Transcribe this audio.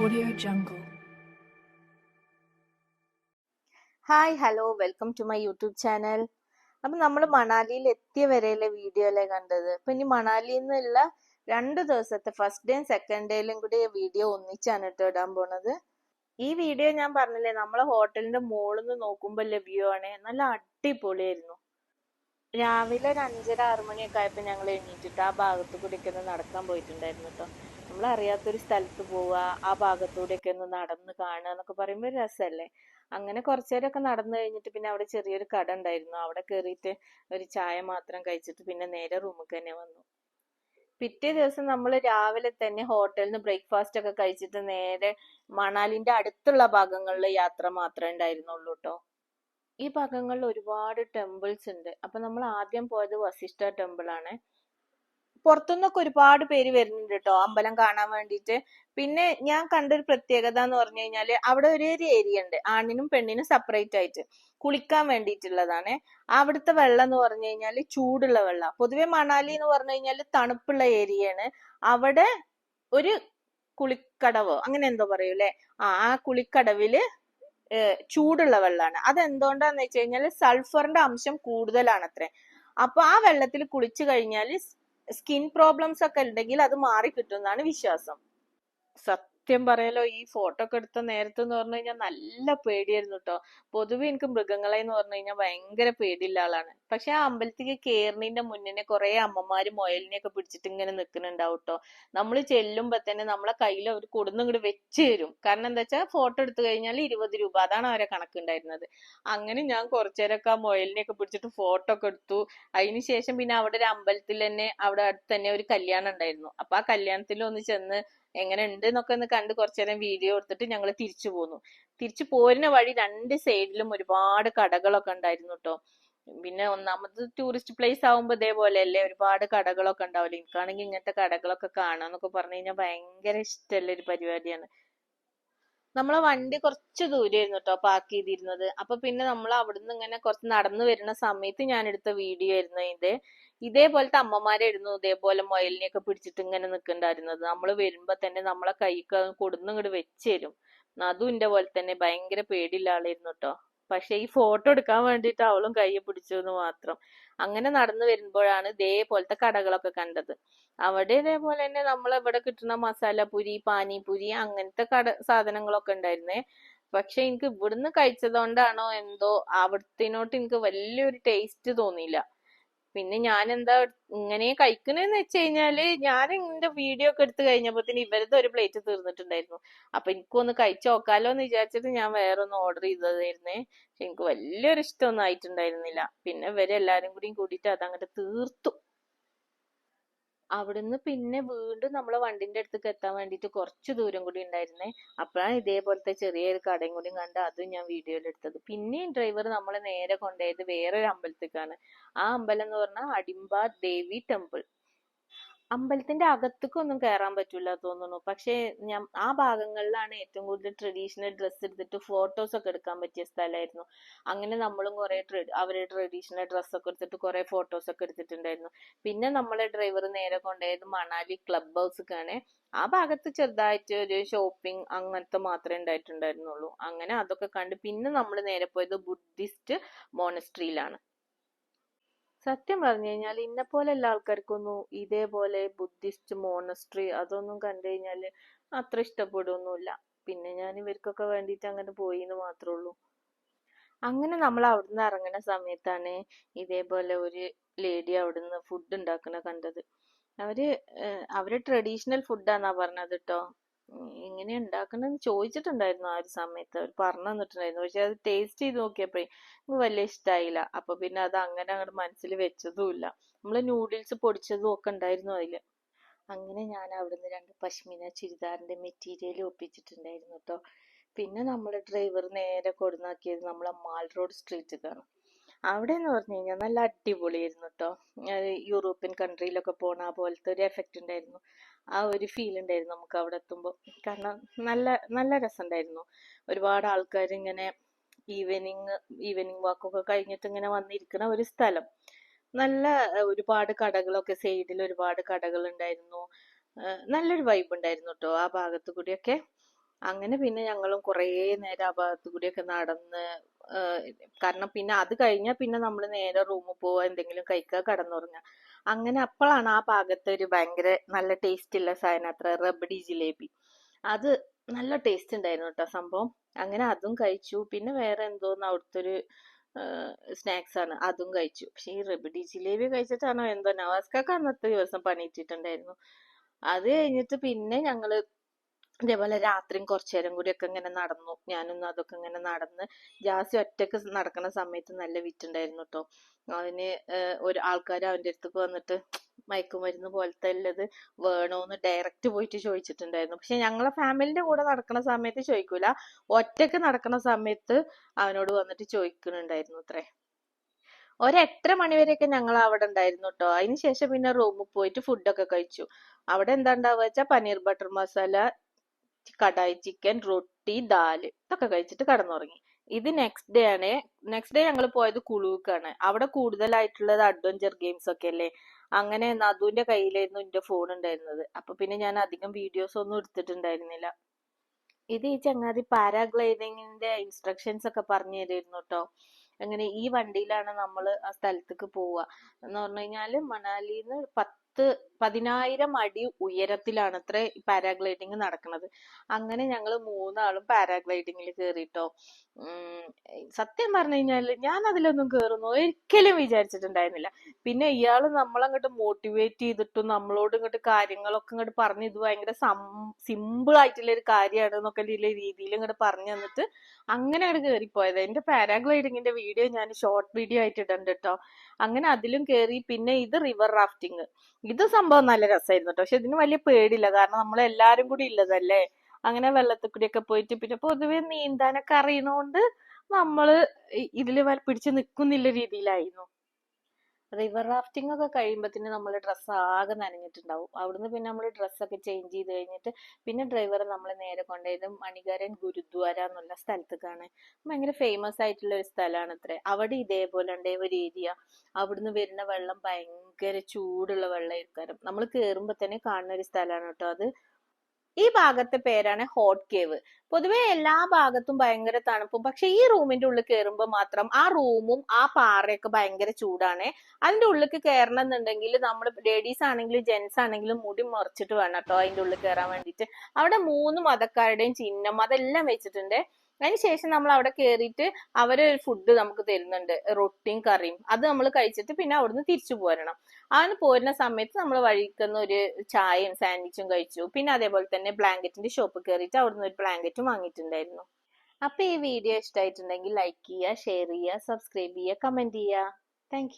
Audio Jungle. Hi hello welcome to my YouTube channel അപ്പൊ നമ്മൾ മണാലിയിൽ എത്തിയ വരെയുള്ള അല്ലേ കണ്ടത്? അപ്പൊ ഇനി മണാലിയിൽ നിന്നുള്ള രണ്ട് ദിവസത്തെ ഫസ്റ്റ് ഡേയും സെക്കൻഡ് ഡേയിലും കൂടി വീഡിയോ ഒന്നിച്ചാണ് കേട്ടോ ഇടാൻ പോണത്. ഈ വീഡിയോ ഞാൻ പറഞ്ഞില്ലേ നമ്മളെ ഹോട്ടലിന്റെ മുകളിൽ നിന്ന് നോക്കുമ്പോൾ വ്യൂ ആണ്. നല്ല അടിപൊളിയായിരുന്നു. രാവിലെ ഒരു അഞ്ചര ആറു മണിയൊക്കെ ആയപ്പോൾ ഞങ്ങൾ എണീറ്റിട്ട് ആ ഭാഗത്ത് കൂടി ഒക്കെ നടക്കാൻ പോയിട്ടുണ്ടായിരുന്നു കേട്ടോ നമ്മൾ അറിയാത്തൊരു സ്ഥലത്ത് പോവുക ആ ഭാഗത്തൂടെയൊക്കെ ഒന്ന് നടന്ന് കാണുക എന്നൊക്കെ പറയുമ്പോൾ ഒരു രസമല്ലേ അങ്ങനെ കുറച്ചു നേരമൊക്കെ നടന്നു കഴിഞ്ഞിട്ട് പിന്നെ അവിടെ ചെറിയൊരു കട ഉണ്ടായിരുന്നു. അവിടെ കയറിയിട്ട് ഒരു ചായ മാത്രം കഴിച്ചിട്ട് പിന്നെ നേരെ റൂമിൽ തന്നെ വന്നു. പിറ്റേ ദിവസം നമ്മൾ രാവിലെ തന്നെ ഹോട്ടലിൽ നിന്ന് ബ്രേക്ക്ഫാസ്റ്റ് ഒക്കെ കഴിച്ചിട്ട് നേരെ മണാലിന്റെ അടുത്തുള്ള ഭാഗങ്ങളിൽ യാത്ര മാത്രമേ ഉണ്ടായിരുന്നുള്ളൂ കേട്ടോ ഈ ഭാഗങ്ങളിൽ ഒരുപാട് ടെമ്പിൾസ് ഉണ്ട്. അപ്പൊ നമ്മൾ ആദ്യം പോയത് വസിഷ്ഠ ടെമ്പിൾ ആണ് പുറത്തുനിന്നൊക്കെ ഒരുപാട് പേര് വരുന്നുണ്ട് കേട്ടോ അമ്പലം കാണാൻ വേണ്ടിയിട്ട്. പിന്നെ ഞാൻ കണ്ടൊരു പ്രത്യേകത എന്ന് പറഞ്ഞു കഴിഞ്ഞാൽ അവിടെ ഒരു ഒരു ഏരിയ ഉണ്ട്. ആണിനും പെണ്ണിനും സെപ്പറേറ്റ് ആയിട്ട് കുളിക്കാൻ വേണ്ടിയിട്ടുള്ളതാണ്. അവിടുത്തെ വെള്ളം എന്ന് പറഞ്ഞു കഴിഞ്ഞാൽ ചൂടുള്ള വെള്ളം. പൊതുവെ മണാലി എന്ന് പറഞ്ഞു കഴിഞ്ഞാൽ തണുപ്പുള്ള ഏരിയയാണ് അവിടെ ഒരു കുളിക്കടവോ അങ്ങനെ എന്തോ പറയൂലേ ആ ആ കുളിക്കടവിൽ ചൂടുള്ള വെള്ളമാണ് അതെന്തുകൊണ്ടാന്ന് വെച്ച് കഴിഞ്ഞാൽ സൾഫറിന്റെ അംശം കൂടുതലാണ് അത്രേ അപ്പൊ ആ വെള്ളത്തിൽ കുളിച്ചു കഴിഞ്ഞാൽ സ്കിൻ പ്രോബ്ലംസ് ഒക്കെ ഉണ്ടെങ്കിൽ അത് മാറി കിട്ടും എന്നാണ് വിശ്വാസം. സത്യം. പറയാലോ ഈ ഫോട്ടോ ഒക്കെ എടുത്ത നേരത്തെ എന്ന് പറഞ്ഞു കഴിഞ്ഞാൽ നല്ല പേടിയായിരുന്നു കേട്ടോ പൊതുവെ എനിക്ക് മൃഗങ്ങളെ എന്ന് പറഞ്ഞു കഴിഞ്ഞാൽ ഭയങ്കര പേടിയുള്ള ആളാണ്. പക്ഷെ ആ അമ്പലത്തിലേക്ക് കേറുന്നതിന്റെ മുന്നേ കുറെ അമ്മമാര് മുയലിനെ ഒക്കെ പിടിച്ചിട്ട് ഇങ്ങനെ നിൽക്കുന്നുണ്ടാവും കേട്ടോ നമ്മൾ ചെല്ലുമ്പോ തന്നെ നമ്മളെ കയ്യിൽ അവർ കൊടുന്ന് ഇങ്ങോട്ട് വെച്ച് തരും. കാരണം എന്താ വെച്ചാൽ ഫോട്ടോ എടുത്തു കഴിഞ്ഞാൽ ഇരുപത് രൂപ അതാണ് അവരെ കണക്കുണ്ടായിരുന്നത്. അങ്ങനെ ഞാൻ കുറച്ചേരൊക്കെ ആ മുയലിനെ ഒക്കെ പിടിച്ചിട്ട് ഫോട്ടോ ഒക്കെ എടുത്തു. അതിന് ശേഷം പിന്നെ അവിടെ ഒരു അമ്പലത്തിൽ തന്നെ അവിടെ അടുത്ത് തന്നെ ഒരു കല്യാണം ഉണ്ടായിരുന്നു. അപ്പൊ ആ കല്യാണത്തിൽ ഒന്ന് ചെന്ന് എങ്ങനെ ഉണ്ട് എന്നൊക്കെ ഒന്ന് കണ്ട് കുറച്ചു നേരം വീഡിയോ എടുത്തിട്ട് ഞങ്ങൾ തിരിച്ചു പോന്നു. തിരിച്ചു പോരുന്ന വഴി രണ്ട് സൈഡിലും ഒരുപാട് കടകളൊക്കെ ഉണ്ടായിരുന്നു കേട്ടോ പിന്നെ ഒന്നാമത് ടൂറിസ്റ്റ് പ്ലേസ് ആവുമ്പോ ഇതേപോലെ അല്ലേ ഒരുപാട് കടകളൊക്കെ ഉണ്ടാവില്ല എനിക്കാണെങ്കിൽ ഇങ്ങനത്തെ കടകളൊക്കെ കാണാന്നൊക്കെ പറഞ്ഞു കഴിഞ്ഞാൽ ഭയങ്കര ഇഷ്ടമുള്ള ഒരു പരിപാടിയാണ്. നമ്മളെ വണ്ടി കുറച്ച് ദൂരെയായിരുന്നു കേട്ടോ പാർക്ക് ചെയ്തിരുന്നത്. അപ്പൊ പിന്നെ നമ്മൾ അവിടുന്ന് ഇങ്ങനെ കുറച്ച് നടന്നു വരുന്ന സമയത്ത് ഞാൻ എടുത്ത വീഡിയോ ആയിരുന്നു ഇത്. ഇതേപോലത്തെ അമ്മമാരായിരുന്നു ഇതേപോലെ മുയലിനെയൊക്കെ പിടിച്ചിട്ട് ഇങ്ങനെ നിൽക്കണ്ടായിരുന്നത്. നമ്മൾ വരുമ്പോ തന്നെ നമ്മളെ കൈക്ക് കൊടുന്നിങ്ങോട്ട് വെച്ച് തരും. അതും ഇന്റെ പോലെ തന്നെ ഭയങ്കര പേടിയുള്ള ആളായിരുന്നു കേട്ടോ. പക്ഷെ ഈ ഫോട്ടോ എടുക്കാൻ വേണ്ടിയിട്ട് അവളും കയ്യെ പിടിച്ചു എന്ന് മാത്രം. അങ്ങനെ നടന്നു വരുമ്പോഴാണ് ഇതേപോലത്തെ കടകളൊക്കെ കണ്ടത്. അവിടെ ഇതേപോലെ തന്നെ നമ്മൾ ഇവിടെ കിട്ടുന്ന മസാലപുരി പാനിപുരി അങ്ങനത്തെ കട സാധനങ്ങളൊക്കെ ഉണ്ടായിരുന്നേ. പക്ഷെ എനിക്ക് ഇവിടുന്ന് കഴിച്ചതുകൊണ്ടാണോ എന്തോ അവിടത്തിനോട്ട് എനിക്ക് വലിയൊരു ടേസ്റ്റ് തോന്നിയില്ല. പിന്നെ ഞാൻ എന്താ ഇങ്ങനെ കഴിക്കണെന്ന് വെച്ച് കഴിഞ്ഞാൽ ഞാൻ എന്റെ വീഡിയോ ഒക്കെ എടുത്തു കഴിഞ്ഞപ്പോത്തിന് ഇവരത് ഒരു പ്ലേറ്റ് തീർന്നിട്ടുണ്ടായിരുന്നു. അപ്പൊ എനിക്കൊന്ന് കഴിച്ചു നോക്കാലോ എന്ന് വിചാരിച്ചിട്ട് ഞാൻ വേറെ ഒന്ന് ഓർഡർ ചെയ്തതായിരുന്നേ. പക്ഷെ എനിക്ക് വലിയൊരു ഇഷ്ടമൊന്നും ആയിട്ടുണ്ടായിരുന്നില്ല. പിന്നെ ഇവരെല്ലാരും കൂടിയും കൂടിയിട്ട് അതങ്ങോട്ട് തീർത്തു. അവിടുന്ന് പിന്നെ വീണ്ടും നമ്മളെ വണ്ടിന്റെ അടുത്തേക്ക് എത്താൻ വേണ്ടിയിട്ട് കുറച്ച് ദൂരം കൂടി ഉണ്ടായിരുന്നേ. അപ്പോഴാണ് ഇതേപോലത്തെ ചെറിയൊരു കടയും കൂടി കണ്ട് അതും ഞാൻ വീഡിയോയിൽ എടുത്തത്. പിന്നെയും ഡ്രൈവർ നമ്മളെ നേരെ കൊണ്ടുപോയത് വേറൊരു അമ്പലത്തേക്കാണ് ആ അമ്പലം എന്ന് പറഞ്ഞാൽ അടിമ്പ ദേവി ടെമ്പിൾ അമ്പലത്തിന്റെ അകത്തേക്കൊന്നും കയറാൻ പറ്റൂല തോന്നുന്നു. പക്ഷെ ഞാൻ ആ ഭാഗങ്ങളിലാണ് ഏറ്റവും കൂടുതൽ ട്രഡീഷണൽ ഡ്രസ്സ് എടുത്തിട്ട് ഫോട്ടോസ് ഒക്കെ എടുക്കാൻ പറ്റിയ സ്ഥലമായിരുന്നു. അങ്ങനെ നമ്മളും കുറെ അവരുടെ ട്രഡീഷണൽ ഡ്രസ്സ് ഒക്കെ എടുത്തിട്ട് കുറെ ഫോട്ടോസ് ഒക്കെ എടുത്തിട്ടുണ്ടായിരുന്നു. പിന്നെ നമ്മളെ ഡ്രൈവർ നേരെ കൊണ്ടുപോയത് മണാലി ക്ലബ് ഹൗസിക്കാണ് ആ ഭാഗത്ത് ചെറുതായിട്ട് ഒരു ഷോപ്പിംഗ് അങ്ങനത്തെ മാത്രമേ ഉണ്ടായിട്ടുണ്ടായിരുന്നുള്ളൂ. അങ്ങനെ അതൊക്കെ കണ്ട് പിന്നെ നമ്മൾ നേരെ പോയത് ബുദ്ധിസ്റ്റ് മോണസ്ട്രിയിലാണ് സത്യം പറഞ്ഞു കഴിഞ്ഞാൽ ഇന്നെ പോലെയുള്ള ആൾക്കാർക്കൊന്നും ഇതേപോലെ ബുദ്ധിസ്റ്റ് മോണസ്ട്രി അതൊന്നും കണ്ടു കഴിഞ്ഞാൽ അത്ര ഇഷ്ടപ്പെടുകയൊന്നുമില്ല പിന്നെ ഞാൻ ഇവർക്കൊക്കെ വേണ്ടിയിട്ട് അങ്ങനെ പോയി എന്ന് മാത്രമേ ഉള്ളൂ. അങ്ങനെ നമ്മൾ അവിടുന്ന് ഇറങ്ങുന്ന സമയത്താണ് ഇതേപോലെ ഒരു ലേഡി അവിടുന്ന് ഫുഡ് ഉണ്ടാക്കുന്ന കണ്ടത്. അവർ അവർ ട്രഡീഷണൽ ഫുഡാന്നാ പറഞ്ഞത് കേട്ടോ എങ്ങനെ ഉണ്ടാക്കണമെന്ന് ചോദിച്ചിട്ടുണ്ടായിരുന്നു ആ ഒരു സമയത്ത്. അവർ പറഞ്ഞു തന്നിട്ടുണ്ടായിരുന്നു. പക്ഷെ അത് ടേസ്റ്റ് ചെയ്ത് നോക്കിയപ്പോഴേ എനിക്ക് വലിയ ഇഷ്ടമായില്ല അപ്പൊ പിന്നെ അത് അങ്ങനെ അങ്ങോട്ട് മനസ്സിൽ വെച്ചതുമില്ല. നമ്മൾ നൂഡിൽസ് പൊടിച്ചതും ഒക്കെ ഉണ്ടായിരുന്നു അതിൽ. അങ്ങനെ ഞാൻ അവിടുന്ന് രണ്ട് പശ്മിന ചുരിദാറിന്റെ മെറ്റീരിയൽ ഒപ്പിച്ചിട്ടുണ്ടായിരുന്നു കേട്ടോ പിന്നെ നമ്മുടെ ഡ്രൈവർ നേരെ കൊടുന്നാക്കിയത് നമ്മളെ മാൾ റോഡ് സ്ട്രീറ്റിലാണ് അവിടെ എന്ന് പറഞ്ഞു കഴിഞ്ഞാൽ നല്ല അടിപൊളിയായിരുന്നു കേട്ടോ യൂറോപ്യൻ കൺട്രിയിലൊക്കെ പോണ പോലത്തെ ഒരു എഫക്റ്റ് ഉണ്ടായിരുന്നു. ആ ഒരു ഫീൽ ഉണ്ടായിരുന്നു നമുക്ക് അവിടെ എത്തുമ്പോൾ കാരണം നല്ല നല്ല രസമുണ്ടായിരുന്നു. ഒരുപാട് ആൾക്കാർ ഇങ്ങനെ ഈവനിങ് ഈവനിങ് വാക്കൊക്കെ കഴിഞ്ഞിട്ട് ഇങ്ങനെ വന്നിരിക്കുന്ന ഒരു സ്ഥലം. നല്ല ഒരുപാട് കടകളൊക്കെ സൈഡിൽ ഒരുപാട് കടകൾ ഉണ്ടായിരുന്നു നല്ലൊരു വൈബ് ഉണ്ടായിരുന്നു കേട്ടോ ആ ഭാഗത്ത് കൂടിയൊക്കെ. അങ്ങനെ പിന്നെ ഞങ്ങളും കുറേ നേരം ആ ഭാഗത്ത് കൂടിയൊക്കെ നടന്ന് കാരണം പിന്നെ അത് കഴിഞ്ഞാൽ പിന്നെ നമ്മൾ നേരെ റൂമിൽ പോവുക എന്തെങ്കിലും കഴിക്കുക കടന്നുറങ്ങുക അങ്ങനെ അപ്പോഴാണ് ആ ഭാഗത്തെ ഒരു ഭയങ്കര നല്ല ടേസ്റ്റ് ഉള്ള സാധനം അത്ര റബഡി ജിലേബി. അത് നല്ല ടേസ്റ്റ് ഉണ്ടായിരുന്നു കേട്ടോ സംഭവം. അങ്ങനെ അതും കഴിച്ചു. പിന്നെ വേറെ എന്തോന്ന് അവിടുത്തെ ഒരു സ്നാക്സ് ആണ്. അതും കഴിച്ചു. പക്ഷെ ഈ റബഡി ജിലേബി കഴിച്ചിട്ടാണോ എന്തോ. നവാസ്കാക്ക് അന്നത്തെ ദിവസം പണിയിട്ടിട്ടുണ്ടായിരുന്നു. അത് കഴിഞ്ഞിട്ട് പിന്നെ ഞങ്ങൾ ഇതേപോലെ രാത്രിയും കുറച്ചു നേരം കൂടി ഒക്കെ ഇങ്ങനെ നടന്നു. ഞാനൊന്നും അതൊക്കെ ഇങ്ങനെ നടന്ന് ജാസി ഒറ്റയ്ക്ക് നടക്കുന്ന സമയത്ത് നല്ല വിറ്റുണ്ടായിരുന്നു കേട്ടോ അതിന് ഏഹ് ഒരു ആൾക്കാർ അവന്റെ അടുത്തേക്ക് വന്നിട്ട് മയക്കുമരുന്ന് പോലത്തെ ഉള്ളത് വേണോന്ന് ഡയറക്റ്റ് പോയിട്ട് ചോദിച്ചിട്ടുണ്ടായിരുന്നു. പക്ഷെ ഞങ്ങളെ ഫാമിലിന്റെ കൂടെ നടക്കുന്ന സമയത്ത് ചോദിക്കൂല. ഒറ്റയ്ക്ക് നടക്കുന്ന സമയത്ത് അവനോട് വന്നിട്ട് ചോദിക്കുന്നുണ്ടായിരുന്നു അത്രേ. ഒരു എട്ടര മണി വരെയൊക്കെ ഞങ്ങൾ അവിടെ ഉണ്ടായിരുന്നു കേട്ടോ അതിന് ശേഷം പിന്നെ റൂമിൽ പോയിട്ട് ഫുഡൊക്കെ കഴിച്ചു. അവിടെ എന്താ ഉണ്ടാവുക വെച്ചാൽ പനീർ ബട്ടർ മസാല കടായി ചിക്കൻ റൊട്ടി ദാൽ ഇതൊക്കെ കഴിച്ചിട്ട് കടന്നുറങ്ങി. ഇത് നെക്സ്റ്റ് ഡേ ആണ്. നെക്സ്റ്റ് ഡേ ഞങ്ങൾ പോയത് കുളുക്കാണ്. അവിടെ കൂടുതലായിട്ടുള്ളത് അഡ്വഞ്ചർ ഗെയിംസ് ഒക്കെ അല്ലേ? അങ്ങനെ നദുവിന്റെ കയ്യിലായിരുന്നു എന്റെ ഫോൺ ഉണ്ടായിരുന്നത്. അപ്പൊ പിന്നെ ഞാൻ അധികം വീഡിയോസ് ഒന്നും എടുത്തിട്ടുണ്ടായിരുന്നില്ല. ഇത് ഈ ചങ്ങാതി പാരാഗ്ലൈഡിങ്ങിന്റെ ഇൻസ്ട്രക്ഷൻസ് ഒക്കെ പറഞ്ഞു തരുമായിരുന്നു കേട്ടോ. അങ്ങനെ ഈ വണ്ടിയിലാണ് നമ്മൾ ആ സ്ഥലത്തേക്ക് പോവുക. എന്ന് പറഞ്ഞു കഴിഞ്ഞാൽ മണാലിന്ന് പത്ത് പതിനായിരം അടി ഉയരത്തിലാണ് അത്ര പാരാഗ്ലൈഡിങ് നടക്കുന്നത്. അങ്ങനെ ഞങ്ങൾ മൂന്നാളും പാരാഗ്ലൈഡിങ്ങിൽ കയറിട്ടോ സത്യം പറഞ്ഞു കഴിഞ്ഞാൽ ഞാൻ അതിലൊന്നും കയറുന്നു ഒരിക്കലും വിചാരിച്ചിട്ടുണ്ടായിരുന്നില്ല. പിന്നെ ഇയാൾ നമ്മളങ്ങോട്ട് മോട്ടിവേറ്റ് ചെയ്തിട്ടും നമ്മളോട് ഇങ്ങോട്ട് കാര്യങ്ങളൊക്കെ ഇങ്ങോട്ട് പറഞ്ഞ് ഇത് ഭയങ്കര സിമ്പിൾ ആയിട്ടുള്ള ഒരു കാര്യമാണ് എന്നൊക്കെ രീതിയിൽ ഇങ്ങോട്ട് പറഞ്ഞു തന്നിട്ട് അങ്ങനെ അങ്ങോട്ട് കയറിപ്പോയത് എന്റെ പാരാഗ്ലൈഡിങ്ങിന്റെ വീഡിയോ ഞാൻ ഷോർട്ട് വീഡിയോ ആയിട്ട് ഇടണ്ട് കേട്ടോ അങ്ങനെ അതിലും കയറി പിന്നെ ഇത് റിവർ റാഫ്റ്റിംഗ് ഇത് സംഭവം നല്ല രസമായിരുന്നു കേട്ടോ പക്ഷെ ഇതിന് വലിയ പേടിയില്ല. കാരണം നമ്മൾ എല്ലാരും കൂടി ഉള്ളതല്ലേ അങ്ങനെ വെള്ളത്തിൽ കൂടിയൊക്കെ പോയിട്ട് പിന്നെ പൊതുവെ നീന്താനൊക്കെ അറിയണോണ്ട് നമ്മൾ ഇതിൽ പിടിച്ചു നിക്കുന്നില്ല രീതിയിലായിരുന്നു. റിവർ റാഫ്റ്റിംഗ് ഒക്കെ കഴിയുമ്പോൾ തന്നെ നമ്മൾ ഡ്രസ്സ് ആകെ നനഞ്ഞിട്ടുണ്ടാവും. അവിടുന്ന് പിന്നെ നമ്മൾ ഡ്രസ്സൊക്കെ ചേഞ്ച് ചെയ്ത് കഴിഞ്ഞിട്ട് പിന്നെ ഡ്രൈവർ നമ്മളെ നേരെ കൊണ്ടുപോയത് മണികരൻ ഗുരുദ്വാര എന്നുള്ള സ്ഥലത്തേക്കാണ്. ഭയങ്കര ഫേമസ് ആയിട്ടുള്ള ഒരു സ്ഥലമാണ് അത്രേ. അവിടെ ഇതേപോലെ ഉണ്ട് ഒരു ഏരിയ അവിടുന്ന് വരുന്ന വെള്ളം ഭയങ്കര ചൂടുള്ള വെള്ളം വെള്ളമായിരിക്കും നമ്മൾ കേറുമ്പോ തന്നെ കാണുന്ന ഒരു സ്ഥലമാണ് കേട്ടോ അത്. ഈ ഭാഗത്തെ പേരാണ് ഹോട്ട് കേവ്. പൊതുവെ എല്ലാ ഭാഗത്തും ഭയങ്കര തണുപ്പും. പക്ഷെ ഈ റൂമിന്റെ ഉള്ളിൽ കയറുമ്പോൾ മാത്രം ആ റൂമും ആ പാറയൊക്കെ ഭയങ്കര ചൂടാണ്. അതിന്റെ ഉള്ളിൽ കയറണം എന്നുണ്ടെങ്കിൽ നമ്മൾ ലേഡീസ് ആണെങ്കിലും ജെന്റ്സ് ആണെങ്കിലും മുടി മറിച്ചിട്ട് വേണം കേട്ടോ അതിന്റെ ഉള്ളിൽ കയറാൻ വേണ്ടിയിട്ട്. അവിടെ മൂന്ന് മതക്കാരുടെയും ചിഹ്നം അതെല്ലാം വെച്ചിട്ടുണ്ട്. അതിനുശേഷം നമ്മൾ അവിടെ കയറിയിട്ട് അവർ ഫുഡ് നമുക്ക് തരുന്നുണ്ട്. റൊട്ടിയും കറിയും. അത് നമ്മൾ കഴിച്ചിട്ട് പിന്നെ അവിടുന്ന് തിരിച്ചു പോരണം. അവന് പോരുന്ന സമയത്ത് നമ്മൾ വഴിക്കുന്ന ഒരു ചായയും സാൻഡ്വിച്ചും കഴിച്ചു. പിന്നെ അതേപോലെ തന്നെ ബ്ലാങ്കറ്റിന്റെ ഷോപ്പ് കയറിയിട്ട് അവിടുന്ന് ഒരു ബ്ലാങ്കറ്റും വാങ്ങിയിട്ടുണ്ടായിരുന്നു. അപ്പൊ ഈ വീഡിയോ ഇഷ്ടമായിട്ടുണ്ടെങ്കിൽ ലൈക്ക് ചെയ്യുക ഷെയർ ചെയ്യുക സബ്സ്ക്രൈബ് ചെയ്യുക കമന്റ് ചെയ്യുക. താങ്ക്